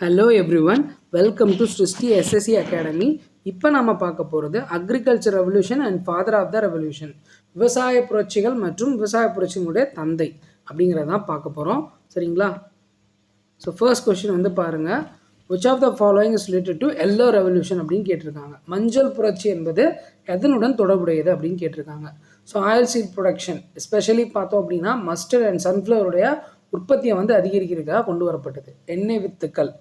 Hello everyone welcome to Srishti SSC academy இப்போ நம்ம பார்க்க போகிறது agriculture revolution and father of the revolution விவசாய புரட்சிகள் மற்றும் விவசாய புரட்சியினுடைய தந்தை அப்படிங்கிறதான் பார்க்க போகிறோம் சரிங்களா? ஸோ ஃபர்ஸ்ட் கொஷின் வந்து பாருங்கள் which of the following is related to yellow revolution அப்படின்னு கேட்டிருக்காங்க. மஞ்சள் புரட்சி என்பது எதனுடன் தொடர்புடையது அப்படின்னு கேட்டிருக்காங்க. So oil seed production especially பார்த்தோம் அப்படின்னா மஸ்டர்ட் அண்ட் சன்ஃப்ளவருடைய உற்பத்தியை வந்து அதிகரிக்கிறதுக்காக கொண்டு வரப்பட்டது. எண்ணெய் வித்துக்கள்.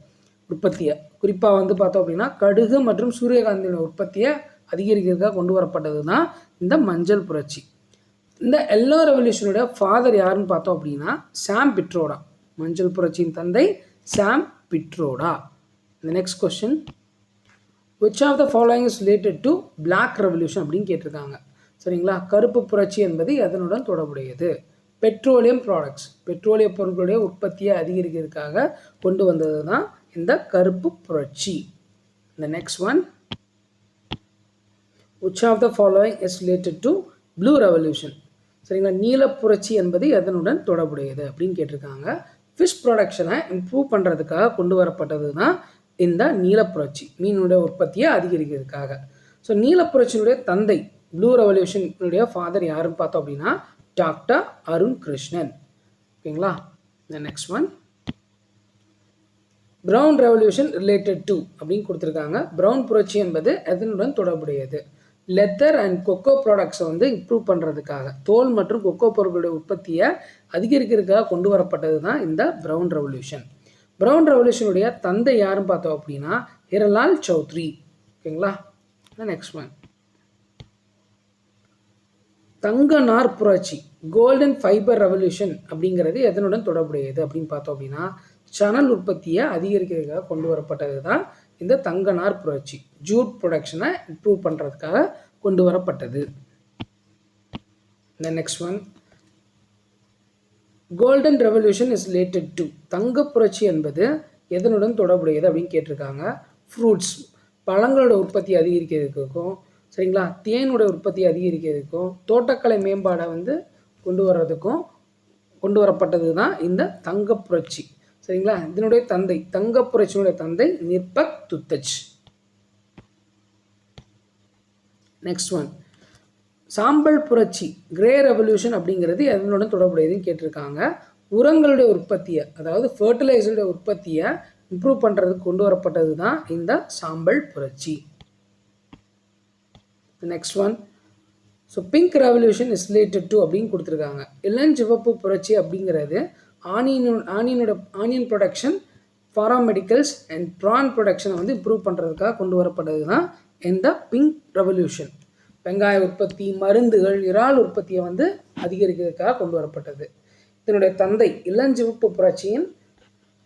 உற்பத்தியை. குறிப்பாக வந்து பார்த்தோம் அப்படின்னா கடுகு மற்றும் சூரியகாந்தியோட உற்பத்தியை அதிகரிக்கிறதுக்காக கொண்டு வரப்பட்டது தான் இந்த மஞ்சள் புரட்சி. இந்த எல்லோ ரெவல்யூஷனோட ஃபாதர் யாருன்னு பார்த்தோம் அப்படின்னா சாம் பிட்ரோடா மஞ்சள் புரட்சியின் தந்தை சாம் பிட்ரோடா இந்த next question which of the following is related to black revolution அப்படின்னு கேட்டிருக்காங்க. சரிங்களா? கருப்பு புரட்சி என்பது எதனுடன் தொடர்புடையது? பெட்ரோலியம் ப்ராடக்ட்ஸ் பெட்ரோலிய பொருட்களுடைய உற்பத்தியை அதிகரிக்கிறதுக்காக கொண்டு வந்தது தான் இந்த கருப்பு புரட்சி. இந்த next one which of the following is related to blue revolution சரிங்களா? நீல புரட்சி என்பது எதனுடன் தொடர்புடையது அப்படின்னு கேட்டிருக்காங்க. ஃபிஷ் ப்ரொடக்ஷனை இம்ப்ரூவ் பண்ணுறதுக்காக கொண்டு வரப்பட்டது தான் இந்த நீலப்புரட்சி மீனுடைய உற்பத்தியை அதிகரிக்கிறதுக்காக. ஸோ நீலப்புரட்சியினுடைய தந்தை ப்ளூ ரெவல்யூஷனுடைய ஃபாதர் யாருன்னு பார்த்தோம் அப்படின்னா டாக்டர் அருண் கிருஷ்ணன் ஓகேங்களா? இந்த next one brown revolution related to அப்படின்னு கொடுத்துருக்காங்க. ப்ரௌன் புரட்சி என்பது எதனுடன் தொடர்புடையது? லெத்தர் அண்ட் கொக்கோ ப்ராடக்ட்ஸை வந்து இம்ப்ரூவ் பண்ணுறதுக்காக தோல் மற்றும் கொக்கோ பொருட்களுடைய உற்பத்தியை அதிகரிக்கிறதுக்காக கொண்டு வரப்பட்டது தான் இந்த ப்ரௌன் ரெவல்யூஷன் ப்ரௌன் ரெவல்யூஷனுடைய தந்தை யாருன்னு பார்த்தோம் அப்படின்னா ஹிரலால் சௌத்ரி ஓகேங்களா? நெக்ஸ்ட் ஒன் தங்க நார் புரட்சி. கோல்டன் ஃபைபர் ரெவல்யூஷன் அப்படிங்கிறது எதனுடன் தொடர்புடையது அப்படின்னு பார்த்தோம் அப்படின்னா சணல் உற்பத்தியை அதிகரிக்கிறதுக்காக கொண்டு வரப்பட்டது தான் இந்த தங்க நார் புரட்சி ஜூட் ப்ரொடக்ஷனை இம்ப்ரூவ் பண்ணுறதுக்காக கொண்டு வரப்பட்டது. இந்த next one golden revolution is related to தங்க புரட்சி என்பது எதனுடன் தொடர்புடையது அப்படின்னு கேட்டிருக்காங்க? ஃப்ரூட்ஸ் பழங்களோட உற்பத்தி அதிகரிக்கிறதுக்கும் சரிங்களா? தேனோட உற்பத்தி அதிகரிக்கிறதுக்கும் தோட்டக்கலை மேம்பாடை வந்து கொண்டு வர்றதுக்கும் கொண்டு வரப்பட்டது தான் இந்த தங்க புரட்சி சரிங்களா? இதனுடைய தந்தை தங்க புரட்சியினுடைய தந்தை நிர்பக் துத்தஜ் நெக்ஸ்ட் ஒன் சாம்பல் புரட்சி கிரே ரெவல்யூஷன் அப்படிங்கிறது எதனுடன் தொடர்புடையதுன்னு கேட்டிருக்காங்க. உரங்களுடைய உற்பத்தியை அதாவது ஃபர்டிலைசருடைய உற்பத்தியை இம்ப்ரூவ் பண்ணுறதுக்கு கொண்டு வரப்பட்டது தான் இந்த சாம்பல் புரட்சி. Next one so pink revolution is related to அப்படின்னு கொடுத்துருக்காங்க. இளஞ்சிவப்பு புரட்சி அப்படிங்கிறது ஆனியனோட ஆனியனோட onion production pharmaceuticals and prawn ப்ரொடக்ஷனை வந்து இம்ப்ரூவ் பண்ணுறதுக்காக கொண்டு வரப்பட்டது தான் இந்த பிங்க் ரெவல்யூஷன் வெங்காய உற்பத்தி மருந்துகள் இறால் உற்பத்தியை வந்து அதிகரிக்கிறதுக்காக கொண்டு வரப்பட்டது. இதனுடைய தந்தை இளஞ்சிவப்பு புரட்சியின்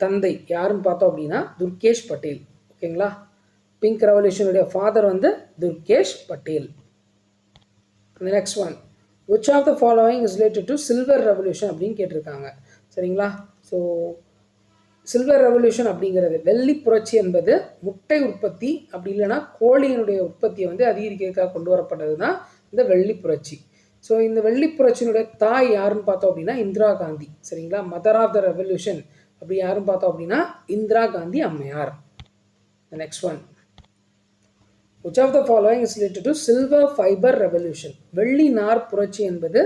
தந்தை யாருன்னு பார்த்தோம் அப்படின்னா துர்கேஷ் பட்டேல். ஓகேங்களா? பிங்க் ரெவல்யூஷனுடைய ஃபாதர் வந்து Durgesh Patel. Next one which of the following is related to silver revolution அப்படின்னு கேட்டிருக்காங்க. சரிங்களா? ஸோ சில்வர் ரெவல்யூஷன் அப்படிங்கிறது வெள்ளி புரட்சி என்பது முட்டை உற்பத்தி அப்படி இல்லைன்னா கோழியினுடைய உற்பத்தியை வந்து அதிகரிக்கிறதுக்காக கொண்டு வரப்பட்டது தான் இந்த வெள்ளி புரட்சி. ஸோ இந்த வெள்ளி புரட்சியினுடைய தாய் யாருன்னு பார்த்தோம் அப்படின்னா இந்திரா காந்தி. சரிங்களா? மதர் ஆஃப் த ரெவல்யூஷன் அப்படி யாருன்னு பார்த்தோம் அப்படின்னா இந்திரா காந்தி அம்மையார். Next one which of the following is related to silver fibre revolution வெள்ளி நார் புரட்சி என்பது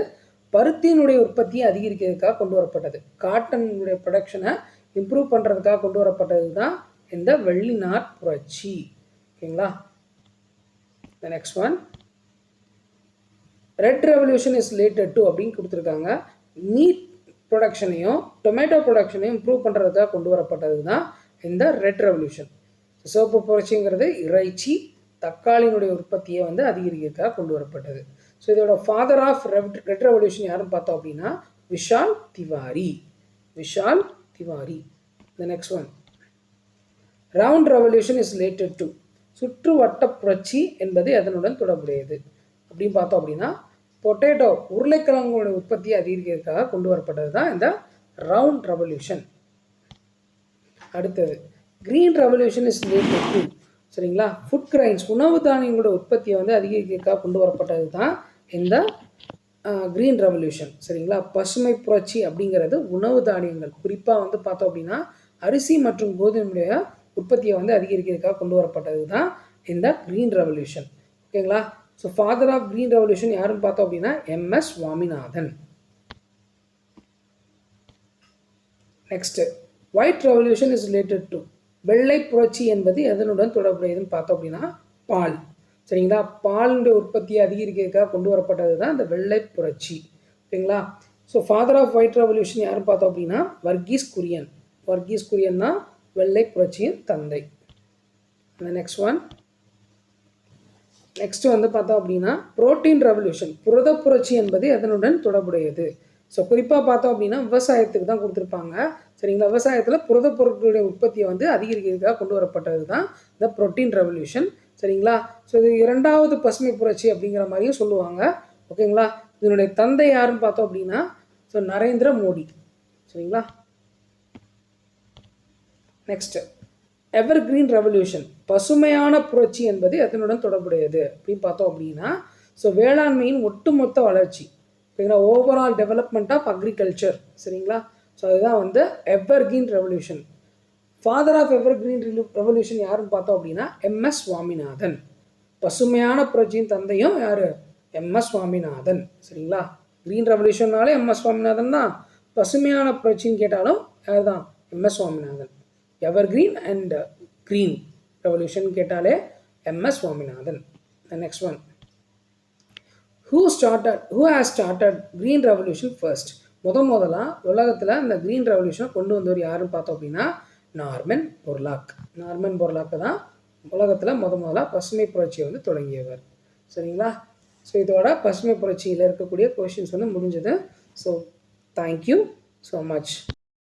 பருத்தியினுடைய உற்பத்தியை அதிகரிக்கிறதுக்காக கொண்டு வரப்பட்டது. காட்டனுடைய ப்ரொடக்ஷனை இம்ப்ரூவ் பண்ணுறதுக்காக கொண்டு வரப்பட்டது தான் இந்த வெள்ளி நார் புரட்சி. ஓகேங்களா? The next one red revolution is related to அப்படின்னு கொடுத்துருக்காங்க. மீட் ப்ரொடக்ஷனையும் டொமேட்டோ ப்ரொடக்ஷனையும் இம்ப்ரூவ் பண்ணுறதுக்காக கொண்டு வரப்பட்டது தான் இந்த ரெட் ரெவல்யூஷன் சோப்பு புரட்சிங்கிறது இறைச்சி தக்காளியினுடைய உற்பத்தியை வந்து அதிகரிக்கிறதுக்காக கொண்டு வரப்பட்டது. ஸோ இதோட ஃபாதர் ஆஃப் ரெட் ரெவல்யூஷன் யாருன்னு பார்த்தோம் அப்படின்னா Vishal Tiwari. Vishal Tiwari. The next one round revolution is related to சுற்று வட்ட புரட்சி என்பது எதனுடன் தொடர்புடையது. அப்படின்னு பார்த்தோம் அப்படின்னா பொட்டேட்டோ உருளைக்கிழங்குடைய உற்பத்தியை அதிகரிக்கிறதுக்காக கொண்டு வரப்பட்டது தான் இந்த ரவுண்ட் ரெவல்யூஷன் அடுத்தது green revolution is related to சரிங்களா? ஃபுட் கிரைன்ஸ் உணவு தானியங்களோட உற்பத்தியை வந்து அதிகரிக்க கொண்டு வரப்பட்டது தான் இந்த க்ரீன் ரெவல்யூஷன் சரிங்களா? பசுமை புரட்சி அப்படிங்கிறது உணவு தானியங்கள். குறிப்பாக வந்து பார்த்தோம் அப்படின்னா அரிசி மற்றும் கோதுமையுடைய உற்பத்தியை வந்து அதிகரிக்கிறதுக்காக கொண்டு வரப்பட்டது தான் இந்த க்ரீன் ரெவல்யூஷன் ஓகேங்களா? So father of green revolution யாருன்னு பார்த்தோம் அப்படின்னா MS Swaminathan. Next white revolution is related to வெள்ளை புரட்சி என்பது எதனுடன் தொடர்புடையதுன்னு பார்த்தோம் அப்படின்னா பால். சரிங்களா? பாலுடைய உற்பத்தியை அதிகரிக்கிறதுக்காக கொண்டு வரப்பட்டது தான் இந்த வெள்ளை புரட்சி. ஓகேங்களா so father of white revolution யாரும் பார்த்தோம் அப்படின்னா வர்கீஸ் குரியன். வர்கீஸ் குரியன் தான் வெள்ளை புரட்சியின் தந்தை. அந்த நெக்ஸ்ட் ஒன் நெக்ஸ்ட் வந்து பார்த்தோம் அப்படின்னா புரோட்டீன் ரெவல்யூஷன் புரத புரட்சி என்பது எதனுடன் தொடர்புடையது? ஸோ குறிப்பாக பார்த்தோம் அப்படின்னா விவசாயத்துக்கு தான் கொடுத்துருப்பாங்க. சரிங்களா விவசாயத்தில் புரத பொருட்களுடைய உற்பத்தியை வந்து அதிகரிக்கிறதுக்காக கொண்டு வரப்பட்டது தான் இந்த புரோட்டீன் ரெவல்யூஷன் சரிங்களா? ஸோ இது இரண்டாவது பசுமை புரட்சி அப்படிங்கிற மாதிரியும் சொல்லுவாங்க. ஓகேங்களா? இதனுடைய தந்தை யாருன்னு பார்த்தோம் அப்படின்னா ஸோ நரேந்திர மோடி. சரிங்களா? நெக்ஸ்ட்டு எவர் கிரீன் ரெவல்யூஷன் பசுமையான புரட்சி என்பது எதனுடன் தொடர்புடையது அப்படின்னு பார்த்தோம் அப்படின்னா ஸோ வேளாண்மையின் ஒட்டுமொத்த வளர்ச்சி. ஓகேங்களா? ஓவரால் டெவலப்மெண்ட் ஆஃப் அக்ரிகல்ச்சர் சரிங்களா? ஸோ அதுதான் வந்து evergreen revolution father of evergreen revolution யாருன்னு பார்த்தோம் அப்படின்னா எம்எஸ் சுவாமிநாதன். பசுமையான புரட்சியின் தந்தையும் யார்? எம்எஸ் சுவாமிநாதன். சரிங்களா? கிரீன் ரெவல்யூஷன்னாலே எம்எஸ் சுவாமிநாதன் தான். பசுமையான புரட்சின்னு கேட்டாலும் யார் தான் MS Swaminathan. Evergreen and green revolution கேட்டாலே MS Swaminathan. Next one who started who has started green revolution first முத முதலாக உலகத்தில் இந்த க்ரீன் ரெவல்யூஷனை கொண்டு வந்தவர் யாருன்னு பார்த்தோம் அப்படின்னா நார்மன் பொர்லாக் நார்மன் பொர்லாக்கு தான் உலகத்தில் முத முதலாக பசுமை புரட்சியை வந்து தொடங்கியவர். சரிங்களா? ஸோ இதோட பசுமை புரட்சியில் இருக்கக்கூடிய கொஷின்ஸ் வந்து முடிஞ்சது. So thank you so much